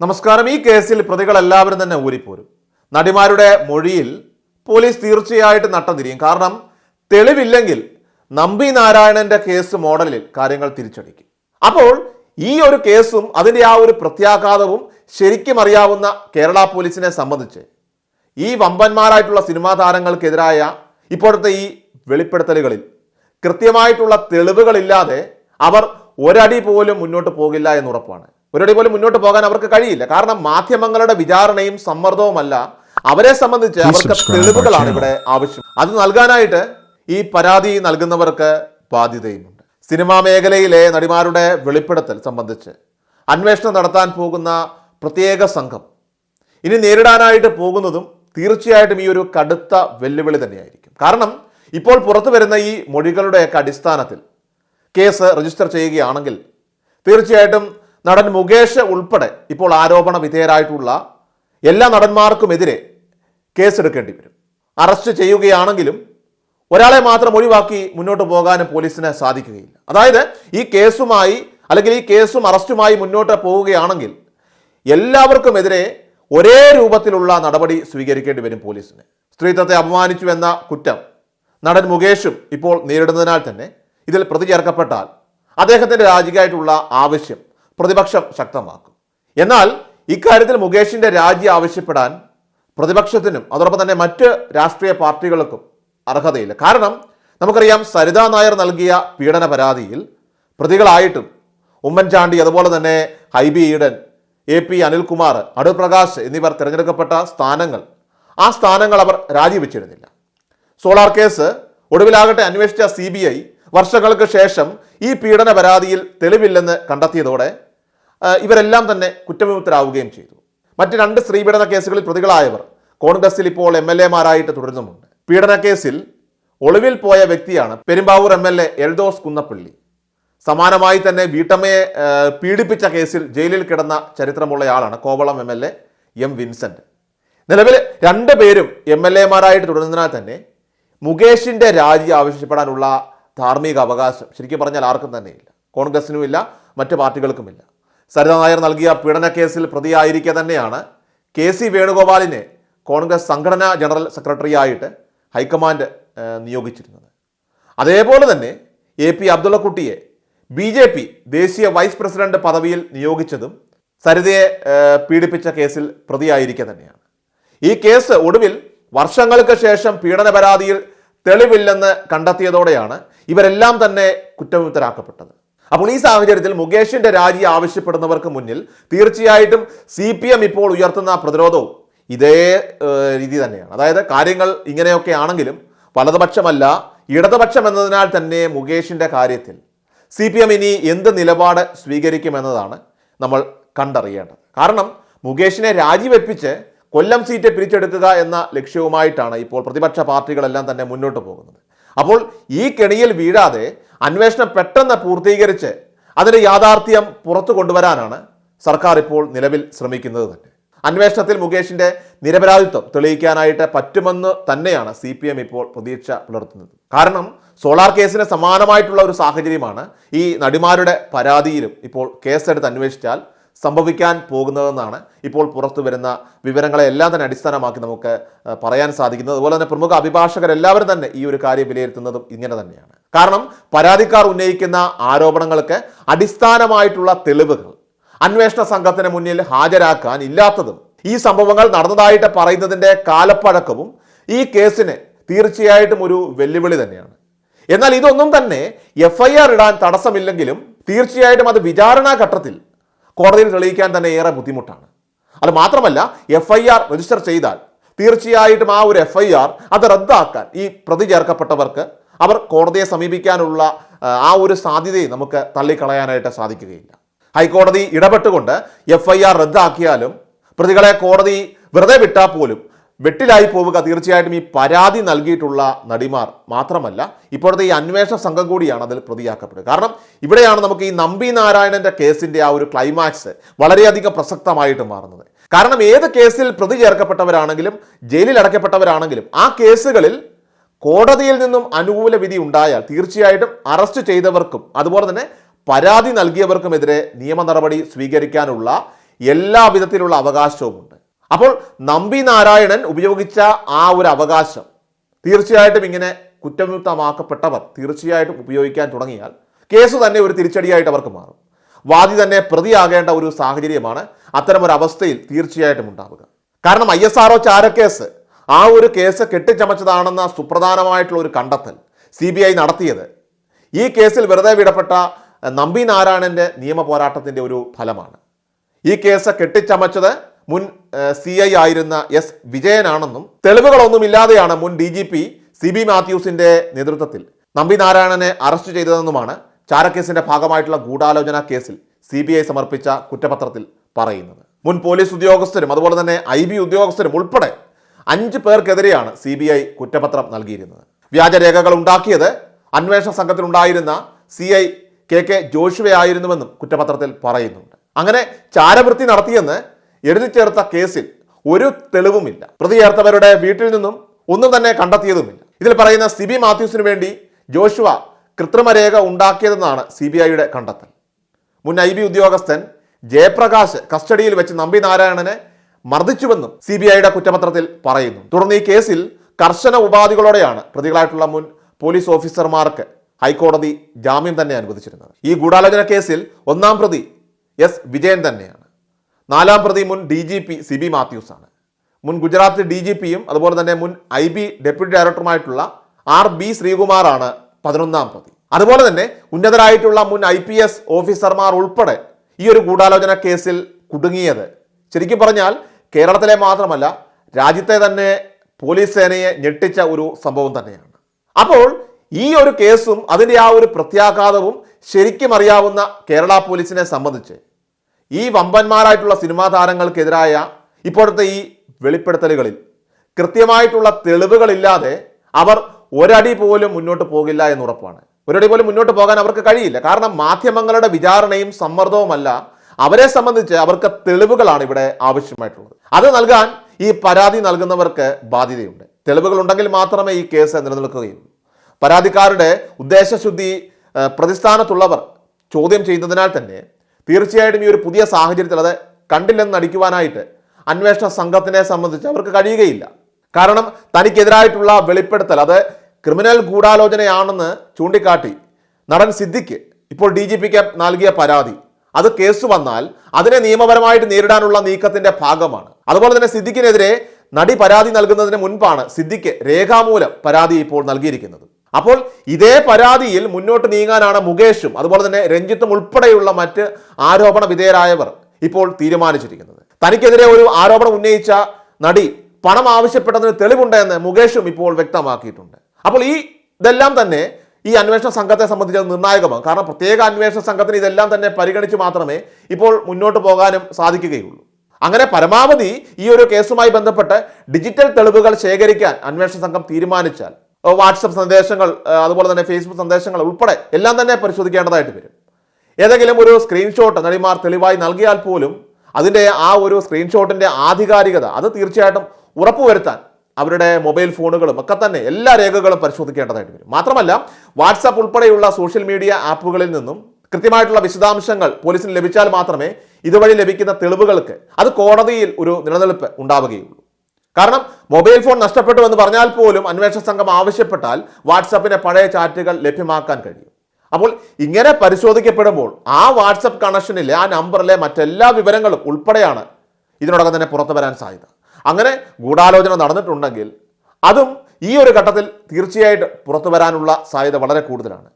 നമസ്കാരം. ഈ കേസിൽ പ്രതികൾ എല്ലാവരും തന്നെ ഊരിപ്പോരും. നടിമാരുടെ മൊഴിയിൽ പോലീസ് തീർച്ചയായിട്ടും നട്ടം കാരണം തെളിവില്ലെങ്കിൽ നമ്പി നാരായണന്റെ കേസ് മോഡലിൽ കാര്യങ്ങൾ തിരിച്ചടിക്കും. അപ്പോൾ ഈ ഒരു കേസും അതിന്റെ ആ ഒരു പ്രത്യാഘാതവും ശരിക്കും അറിയാവുന്ന കേരള പോലീസിനെ സംബന്ധിച്ച് ഈ വമ്പന്മാരായിട്ടുള്ള സിനിമാ താരങ്ങൾക്കെതിരായ ഇപ്പോഴത്തെ ഈ വെളിപ്പെടുത്തലുകളിൽ കൃത്യമായിട്ടുള്ള തെളിവുകളില്ലാതെ അവർ ഒരടി പോലും മുന്നോട്ട് പോകില്ല എന്ന് ഒരടി പോലും മുന്നോട്ട് പോകാൻ അവർക്ക് കഴിയില്ല. കാരണം മാധ്യമങ്ങളുടെ വിചാരണയും സമ്മർദ്ദവുമല്ല. അവരെ സംബന്ധിച്ച് അവർക്ക് തെളിവുകളാണ് ഇവിടെ ആവശ്യം. അത് നൽകാനായിട്ട് ഈ പരാതി നൽകുന്നവർക്ക് ബാധ്യതയുമുണ്ട്. സിനിമാ മേഖലയിലെ നടിമാരുടെ വെളിപ്പെടുത്തൽ സംബന്ധിച്ച് അന്വേഷണം നടത്താൻ പോകുന്ന പ്രത്യേക സംഘം ഇനി നേരിടാനായിട്ട് പോകുന്നതും തീർച്ചയായിട്ടും ഈ ഒരു കടുത്ത വെല്ലുവിളി തന്നെയായിരിക്കും. കാരണം ഇപ്പോൾ പുറത്തു വരുന്ന ഈ മൊഴികളുടെയൊക്കെ അടിസ്ഥാനത്തിൽ കേസ് രജിസ്റ്റർ ചെയ്യുകയാണെങ്കിൽ തീർച്ചയായിട്ടും നടൻ മുകേഷ് ഉൾപ്പെടെ ഇപ്പോൾ ആരോപണ വിധേയരായിട്ടുള്ള എല്ലാ നടന്മാർക്കുമെതിരെ കേസെടുക്കേണ്ടി വരും. അറസ്റ്റ് ചെയ്യുകയാണെങ്കിലും ഒരാളെ മാത്രം ഒഴിവാക്കി മുന്നോട്ട് പോകാനും പോലീസിന് സാധിക്കുകയില്ല. അതായത് ഈ കേസുമായി അല്ലെങ്കിൽ ഈ കേസും അറസ്റ്റുമായി മുന്നോട്ട് പോവുകയാണെങ്കിൽ എല്ലാവർക്കുമെതിരെ ഒരേ രൂപത്തിലുള്ള നടപടി സ്വീകരിക്കേണ്ടി വരും പോലീസിന്. സ്ത്രീത്വത്തെ അപമാനിച്ചു എന്ന കുറ്റം നടൻ മുകേഷും ഇപ്പോൾ നേരിടുന്നതിനാൽ തന്നെ ഇതിൽ പ്രതി ചേർക്കപ്പെട്ടാൽ അദ്ദേഹത്തിന്റെ രാജിക്കായിട്ടുള്ള ആവശ്യം പ്രതിപക്ഷം ശക്തമാക്കും. എന്നാൽ ഇക്കാര്യത്തിൽ മുകേഷിന്റെ രാജി ആവശ്യപ്പെടാൻ പ്രതിപക്ഷത്തിനും അതോടൊപ്പം തന്നെ മറ്റ് രാഷ്ട്രീയ പാർട്ടികൾക്കും അർഹതയില്ല. കാരണം നമുക്കറിയാം സരിതാ നായർ നൽകിയ പീഡന പരാതിയിൽ പ്രതികളായിട്ടും ഉമ്മൻചാണ്ടി അതുപോലെ തന്നെ ഹൈബി ഈഡൻ എ പി അനിൽകുമാർ അടൂർ പ്രകാശ് എന്നിവർ തിരഞ്ഞെടുക്കപ്പെട്ട സ്ഥാനങ്ങൾ ആ സ്ഥാനങ്ങൾ അവർ രാജിവെച്ചിരുന്നില്ല. സോളാർ കേസ് ഒടുവിലാകട്ടെ അന്വേഷിച്ച സി വർഷങ്ങൾക്ക് ശേഷം ഈ പീഡന പരാതിയിൽ തെളിവില്ലെന്ന് കണ്ടെത്തിയതോടെ ഇവരെല്ലാം തന്നെ കുറ്റവിമുക്തരാവുകയും ചെയ്തു. മറ്റ് രണ്ട് സ്ത്രീപീഡന കേസുകളിൽ പ്രതികളായവർ കോൺഗ്രസിൽ ഇപ്പോൾ എം എൽ എമാരായിട്ട് തുടരുന്നുമുണ്ട്. പീഡന കേസിൽ ഒളിവിൽ പോയ വ്യക്തിയാണ് Perumbavoor M L A Eldhose Kunnappilly. സമാനമായി തന്നെ വീട്ടമ്മയെ പീഡിപ്പിച്ച കേസിൽ ജയിലിൽ കിടന്ന ചരിത്രമുള്ളയാളാണ് Kovalam M L A M Vincent. നിലവിൽ രണ്ട് പേരും എം എൽ എമാരായിട്ട് തുടരുന്നതിനാൽ തന്നെ മുകേഷിന്റെ രാജി ആവശ്യപ്പെടാനുള്ള ധാർമ്മിക അവകാശം ശരിക്കും പറഞ്ഞാൽ ആർക്കും തന്നെയില്ല. കോൺഗ്രസിനും ഇല്ല മറ്റ് പാർട്ടികൾക്കുമില്ല. സരിത നായർ നൽകിയ പീഡന കേസിൽ പ്രതിയായിരിക്കെ തന്നെയാണ് കെ സി വേണുഗോപാലിനെ കോൺഗ്രസ് സംഘടനാ ജനറൽ സെക്രട്ടറിയായിട്ട് ഹൈക്കമാൻഡ് നിയോഗിച്ചിരുന്നത്. അതേപോലെ തന്നെ എ പി അബ്ദുള്ളക്കുട്ടിയെ ബി ജെ പി ദേശീയ വൈസ് പ്രസിഡന്റ് പദവിയിൽ നിയോഗിച്ചതും സരിതയെ പീഡിപ്പിച്ച കേസിൽ പ്രതിയായിരിക്കെ തന്നെയാണ്. ഈ കേസ് ഒടുവിൽ വർഷങ്ങൾക്ക് ശേഷം പീഡന പരാതിയിൽ തെളിവില്ലെന്ന് കണ്ടെത്തിയതോടെയാണ് ഇവരെല്ലാം തന്നെ കുറ്റവിമുക്തരാക്കപ്പെട്ടത്. അപ്പോൾ ഈ സാഹചര്യത്തിൽ മുകേഷിന്റെ രാജി ആവശ്യപ്പെടുന്നവർക്ക് മുന്നിൽ തീർച്ചയായിട്ടും സി ഇപ്പോൾ ഉയർത്തുന്ന പ്രതിരോധവും ഇതേ രീതി തന്നെയാണ്. അതായത് കാര്യങ്ങൾ ഇങ്ങനെയൊക്കെ ആണെങ്കിലും വലതുപക്ഷമല്ല ഇടതുപക്ഷം എന്നതിനാൽ തന്നെ മുകേഷിന്റെ കാര്യത്തിൽ സി പി എം ഇനി എന്ത് നിലപാട് സ്വീകരിക്കുമെന്നതാണ് നമ്മൾ കണ്ടറിയേണ്ടത്. കാരണം മുകേഷിനെ രാജിവെപ്പിച്ച് കൊല്ലം സീറ്റ് പിരിച്ചെടുക്കുക എന്ന ലക്ഷ്യവുമായിട്ടാണ് ഇപ്പോൾ പ്രതിപക്ഷ പാർട്ടികളെല്ലാം തന്നെ മുന്നോട്ട് പോകുന്നത്. അപ്പോൾ ഈ കെണിയിൽ വീഴാതെ അന്വേഷണം പെട്ടെന്ന് പൂർത്തീകരിച്ച് അതിന്റെ യാഥാർത്ഥ്യം പുറത്തു കൊണ്ടുവരാനാണ് സർക്കാർ ഇപ്പോൾ നിലവിൽ ശ്രമിക്കുന്നത് തന്നെ. അന്വേഷണത്തിൽ മുകേഷിന്റെ നിരപരാധിത്വം തെളിയിക്കാനായിട്ട് പറ്റുമെന്ന് തന്നെയാണ് സി പി എം ഇപ്പോൾ പ്രതീക്ഷ പുലർത്തുന്നത്. കാരണം സോളാർ കേസിന് സമാനമായിട്ടുള്ള ഒരു സാഹചര്യമാണ് ഈ നടിമാരുടെ പരാതിയിലും ഇപ്പോൾ കേസെടുത്ത് അന്വേഷിച്ചാൽ സംഭവിക്കാൻ പോകുന്നതെന്നാണ് ഇപ്പോൾ പുറത്തു വരുന്ന വിവരങ്ങളെല്ലാം തന്നെ അടിസ്ഥാനമാക്കി നമുക്ക് പറയാൻ സാധിക്കുന്നത്. അതുപോലെ തന്നെ പ്രമുഖ അഭിഭാഷകരെല്ലാവരും തന്നെ ഈ ഒരു കാര്യം വിലയിരുത്തുന്നതും ഇങ്ങനെ തന്നെയാണ്. കാരണം പരാതിക്കാർ ഉന്നയിക്കുന്ന ആരോപണങ്ങൾക്ക് അടിസ്ഥാനമായിട്ടുള്ള തെളിവുകൾ അന്വേഷണ സംഘത്തിന് മുന്നിൽ ഹാജരാക്കാൻ ഇല്ലാത്തതും ഈ സംഭവങ്ങൾ നടന്നതായിട്ട് പറയുന്നതിന്റെ കാലപ്പഴക്കവും ഈ കേസിന് തീർച്ചയായിട്ടും ഒരു വെല്ലുവിളി തന്നെയാണ്. എന്നാൽ ഇതൊന്നും തന്നെ എഫ് ഐ ആർ ഇടാൻ തടസ്സമില്ലെങ്കിലും തീർച്ചയായിട്ടും അത് വിചാരണാ ഘട്ടത്തിൽ കോടതിയിൽ തെളിയിക്കാൻ തന്നെ ഏറെ ബുദ്ധിമുട്ടാണ്. അത് മാത്രമല്ല എഫ് ഐ ആർ രജിസ്റ്റർ ചെയ്താൽ തീർച്ചയായിട്ടും ആ ഒരു എഫ് ഐ ആർ അത് റദ്ദാക്കാൻ ഈ പ്രതി ചേർക്കപ്പെട്ടവർക്ക് അവർ കോടതിയെ സമീപിക്കാനുള്ള ആ, ഒരു സാധ്യതയെ നമുക്ക് തള്ളിക്കളയാനായിട്ട് സാധിക്കുകയില്ല. ഹൈക്കോടതി ഇടപെട്ടുകൊണ്ട് എഫ് ഐ ആർ റദ്ദാക്കിയാലും പ്രതികളെ കോടതി വെറുതെ വിട്ടാൽ പോലും വെട്ടിലായി പോവുക. തീർച്ചയായിട്ടും ഈ പരാതി നൽകിയിട്ടുള്ള നടിമാർ മാത്രമല്ല ഇപ്പോഴത്തെ ഈ അന്വേഷണ സംഘം കൂടിയാണ് അതിൽ പ്രതിയാക്കപ്പെടുക. കാരണം ഇവിടെയാണ് നമുക്ക് ഈ നമ്പി നാരായണന്റെ കേസിന്റെ ആ ഒരു ക്ലൈമാക്സ് വളരെയധികം പ്രസക്തമായിട്ട് മാറുന്നത്. കാരണം ഏത് കേസിൽ പ്രതി ചേർക്കപ്പെട്ടവരാണെങ്കിലും ജയിലിൽ അടയ്ക്കപ്പെട്ടവരാണെങ്കിലും ആ കേസുകളിൽ കോടതിയിൽ നിന്നും അനുകൂല വിധി ഉണ്ടായാൽ തീർച്ചയായിട്ടും അറസ്റ്റ് ചെയ്തവർക്കും അതുപോലെ തന്നെ പരാതി നൽകിയവർക്കുമെതിരെ നിയമ നടപടി സ്വീകരിക്കാനുള്ള എല്ലാ വിധത്തിലുള്ള അവകാശവുമുണ്ട്. അപ്പോൾ നമ്പി നാരായണൻ ഉപയോഗിച്ച ആ ഒരു അവകാശം തീർച്ചയായിട്ടും ഇങ്ങനെ കുറ്റമുക്തമാക്കപ്പെട്ടവർ തീർച്ചയായിട്ടും ഉപയോഗിക്കാൻ തുടങ്ങിയാൽ കേസ് തന്നെ ഒരു തിരിച്ചടിയായിട്ട് അവർക്ക് മാറും. വാദി തന്നെ പ്രതിയാകേണ്ട ഒരു സാഹചര്യമാണ് അത്തരമൊരു അവസ്ഥയിൽ തീർച്ചയായിട്ടും ഉണ്ടാവുക. കാരണം ഐ എസ് ആർ ചാരക്കേസ് ആ ഒരു കേസ് കെട്ടിച്ചമച്ചതാണെന്ന സുപ്രധാനമായിട്ടുള്ള ഒരു കണ്ടെത്തൽ സി ബി ഐ നടത്തിയത് ഈ കേസിൽ വെറുതെ വിടപ്പെട്ട നമ്പി നാരായണന്റെ നിയമ പോരാട്ടത്തിന്റെ ഒരു ഫലമാണ്. ഈ കേസ് കെട്ടിച്ചമച്ചത് മുൻ സി ഐ ആയിരുന്ന എസ് വിജയനാണെന്നും തെളിവുകളൊന്നുമില്ലാതെയാണ് മുൻ D G P C B മാത്യൂസിന്റെ നേതൃത്വത്തിൽ നമ്പി നാരായണനെ അറസ്റ്റ് ചെയ്തതെന്നുമാണ് ചാരക്കേസിന്റെ ഭാഗമായിട്ടുള്ള ഗൂഢാലോചന കേസിൽ സി ബി ഐ സമർപ്പിച്ച കുറ്റപത്രത്തിൽ പറയുന്നത്. മുൻ പോലീസ് ഉദ്യോഗസ്ഥരും അതുപോലെ തന്നെ ഐ ബി ഉദ്യോഗസ്ഥരും ഉൾപ്പെടെ അഞ്ച് പേർക്കെതിരെയാണ് സി ബി ഐ കുറ്റപത്രം നൽകിയിരുന്നത്. വ്യാജരേഖകൾ ഉണ്ടാക്കിയത് അന്വേഷണ സംഘത്തിലുണ്ടായിരുന്ന സി ഐ കെ കെ ജോഷുവയായിരുന്നുവെന്നും കുറ്റപത്രത്തിൽ പറയുന്നുണ്ട്. അങ്ങനെ ചാരവൃത്തി നടത്തിയെന്ന് എഴുതി ചേർത്ത കേസിൽ ഒരു തെളിവുമില്ല. പ്രതി ചേർത്തവരുടെ വീട്ടിൽ നിന്നും ഒന്നും തന്നെ കണ്ടെത്തിയതുമില്ല. ഇതിൽ പറയുന്ന സിബി മാത്യൂസിന് വേണ്ടി ജോഷുവ കൃത്രിമരേഖ ഉണ്ടാക്കിയതെന്നാണ് സി ബി ഐയുടെ കണ്ടെത്തൽ. മുൻ ഐ ബി ഉദ്യോഗസ്ഥൻ ജയപ്രകാശ് കസ്റ്റഡിയിൽ വെച്ച് നമ്പി നാരായണനെ മർദ്ദിച്ചുവെന്നും സി ബി ഐയുടെ കുറ്റപത്രത്തിൽ പറയുന്നു. തുടർന്ന് ഈ കേസിൽ കർശന ഉപാധികളോടെയാണ് പ്രതികളായിട്ടുള്ള മുൻ പോലീസ് ഓഫീസർമാർക്ക് ഹൈക്കോടതി ജാമ്യം തന്നെ അനുവദിച്ചിരുന്നത്. ഈ ഗൂഢാലോചന കേസിൽ ഒന്നാം പ്രതി എസ് വിജയൻ തന്നെയാണ്. നാലാം പ്രതി മുൻ D G P C B Mathews ആണ് മുൻ ഗുജറാത്ത് ഡി ജി പിയും അതുപോലെ തന്നെ മുൻ ഐ ബി ഡെപ്യൂട്ടി ഡയറക്ടറുമായിട്ടുള്ള ആർ ബി ശ്രീകുമാറാണ് പതിനൊന്നാം പ്രതി. അതുപോലെ തന്നെ ഉന്നതരായിട്ടുള്ള മുൻ ഐ പി എസ് ഓഫീസർമാർ ഉൾപ്പെടെ ഈ ഒരു ഗൂഢാലോചന കേസിൽ കുടുങ്ങിയത്. ശരിക്കും പറഞ്ഞാൽ കേരളത്തിലെ മാത്രമല്ല രാജ്യത്തെ തന്നെ പോലീസ് സേനയെ ഞെട്ടിച്ച ഒരു സംഭവം തന്നെയാണ്. അപ്പോൾ ഈ ഒരു കേസും അതിന്റെ ആ ഒരു പ്രത്യാഘാതവും ശരിക്കും അറിയാവുന്ന കേരള പോലീസിനെ സംബന്ധിച്ച് ഈ വമ്പന്മാരായിട്ടുള്ള സിനിമാ താരങ്ങൾക്കെതിരായ ഇപ്പോഴത്തെ ഈ വെളിപ്പെടുത്തലുകളിൽ കൃത്യമായിട്ടുള്ള തെളിവുകളില്ലാതെ അവർ ഒരടി പോലും മുന്നോട്ട് പോകില്ല എന്ന് ഉറപ്പാണ്. ഒരടി പോലും മുന്നോട്ട് പോകാൻ അവർക്ക് കഴിയില്ല. കാരണം മാധ്യമങ്ങളുടെ വിചാരണയും സമ്മർദ്ദവുമല്ല. അവരെ സംബന്ധിച്ച് അവർക്ക് തെളിവുകളാണ് ഇവിടെ ആവശ്യമായിട്ടുള്ളത്. അത് നൽകാൻ ഈ പരാതി നൽകുന്നവർക്ക് ബാധ്യതയുണ്ട്. തെളിവുകൾ ഉണ്ടെങ്കിൽ മാത്രമേ ഈ കേസ് നിലനിൽക്കുകയുള്ളൂ. പരാതിക്കാരുടെ ഉദ്ദേശശുദ്ധി പ്രതിസ്ഥാനത്തുള്ളവർ ചോദ്യം ചെയ്യുന്നതിനാൽ തന്നെ തീർച്ചയായിട്ടും ഈ ഒരു പുതിയ സാഹചര്യത്തിൽ അത് കണ്ടില്ലെന്ന് നടിക്കുവാനായിട്ട് അന്വേഷണ സംഘത്തിനെ സംബന്ധിച്ച് അവർക്ക് കഴിയുകയില്ല. കാരണം തനിക്കെതിരായിട്ടുള്ള വെളിപ്പെടുത്തൽ അത് ക്രിമിനൽ ഗൂഢാലോചനയാണെന്ന് ചൂണ്ടിക്കാട്ടി നടൻ സിദ്ദിഖ് ഇപ്പോൾ ഡി ജി പിക്ക് നൽകിയ പരാതി. അത് കേസ് വന്നാൽ അതിനെ നിയമപരമായിട്ട് നേരിടാനുള്ള നീക്കത്തിന്റെ ഭാഗമാണ്. അതുപോലെ തന്നെ സിദ്ദിഖിനെതിരെ നടി പരാതി നൽകുന്നതിന് മുൻപാണ് സിദ്ദിഖ് രേഖാമൂലം പരാതി ഇപ്പോൾ നൽകിയിരിക്കുന്നത്. അപ്പോൾ ഇതേ പരാതിയിൽ മുന്നോട്ട് നീങ്ങാനാണ് മുകേഷും അതുപോലെ തന്നെ രഞ്ജിത്തും ഉൾപ്പെടെയുള്ള മറ്റ് ആരോപണ വിധേയരായവർ ഇപ്പോൾ തീരുമാനിച്ചിരിക്കുന്നത്. തനിക്കെതിരെ ഒരു ആരോപണം ഉന്നയിച്ച നടി പണം ആവശ്യപ്പെട്ടതിന് തെളിവുണ്ടെന്ന് മുകേഷും ഇപ്പോൾ വ്യക്തമാക്കിയിട്ടുണ്ട്. അപ്പോൾ ഈ ഇതെല്ലാം തന്നെ ഈ അന്വേഷണ സംഘത്തെ സംബന്ധിച്ച് നിർണായകമാണ്. കാരണം പ്രത്യേക അന്വേഷണ സംഘത്തിന് ഇതെല്ലാം തന്നെ പരിഗണിച്ച് മാത്രമേ ഇപ്പോൾ മുന്നോട്ട് പോകാനും സാധിക്കുകയുള്ളൂ. അങ്ങനെ പരമാവധി ഈ ഒരു കേസുമായി ബന്ധപ്പെട്ട് ഡിജിറ്റൽ തെളിവുകൾ ശേഖരിക്കാൻ അന്വേഷണ സംഘം തീരുമാനിച്ചാൽ വാട്സപ്പ് സന്ദേശങ്ങൾ അതുപോലെ തന്നെ ഫേസ്ബുക്ക് സന്ദേശങ്ങൾ ഉൾപ്പെടെ എല്ലാം തന്നെ പരിശോധിക്കേണ്ടതായിട്ട് വരും. ഏതെങ്കിലും ഒരു സ്ക്രീൻഷോട്ട് നടിമാർ തെളിവായി നൽകിയാൽ പോലും അതിന്റെ ആ ഒരു സ്ക്രീൻഷോട്ടിന്റെ ആധികാരികത അത് തീർച്ചയായിട്ടും ഉറപ്പുവരുത്താൻ അവരുടെ മൊബൈൽ ഫോണുകളും ഒക്കെ തന്നെ എല്ലാ രേഖകളും പരിശോധിക്കേണ്ടതായിട്ട് വരും. മാത്രമല്ല വാട്സാപ്പ് ഉൾപ്പെടെയുള്ള സോഷ്യൽ മീഡിയ ആപ്പുകളിൽ നിന്നും കൃത്യമായിട്ടുള്ള വിശദാംശങ്ങൾ പോലീസിന് ലഭിച്ചാൽ മാത്രമേ ഇതുവഴി ലഭിക്കുന്ന തെളിവുകൾക്ക് അത് കോടതിയിൽ ഒരു നിലനിൽപ്പ് ഉണ്ടാവുകയുള്ളൂ. കാരണം മൊബൈൽ ഫോൺ നഷ്ടപ്പെട്ടു എന്ന് പറഞ്ഞാൽ പോലും അന്വേഷണ സംഘം ആവശ്യപ്പെട്ടാൽ വാട്സാപ്പിന്റെ പഴയ ചാറ്റുകൾ ലഭ്യമാക്കാൻ കഴിയും. അപ്പോൾ ഇങ്ങനെ പരിശോധിക്കപ്പെടുമ്പോൾ ആ വാട്സപ്പ് കണക്ഷനിലെ ആ നമ്പറിലെ മറ്റെല്ലാ വിവരങ്ങളും ഉൾപ്പെടെയാണ് ഇതിനോടകം തന്നെ പുറത്തു വരാൻ സാധ്യത. അങ്ങനെ ഗൂഢാലോചന നടന്നിട്ടുണ്ടെങ്കിൽ അതും ഈ ഒരു ഘട്ടത്തിൽ തീർച്ചയായിട്ടും പുറത്തു വരാനുള്ള സാധ്യത വളരെ കൂടുതലാണ്.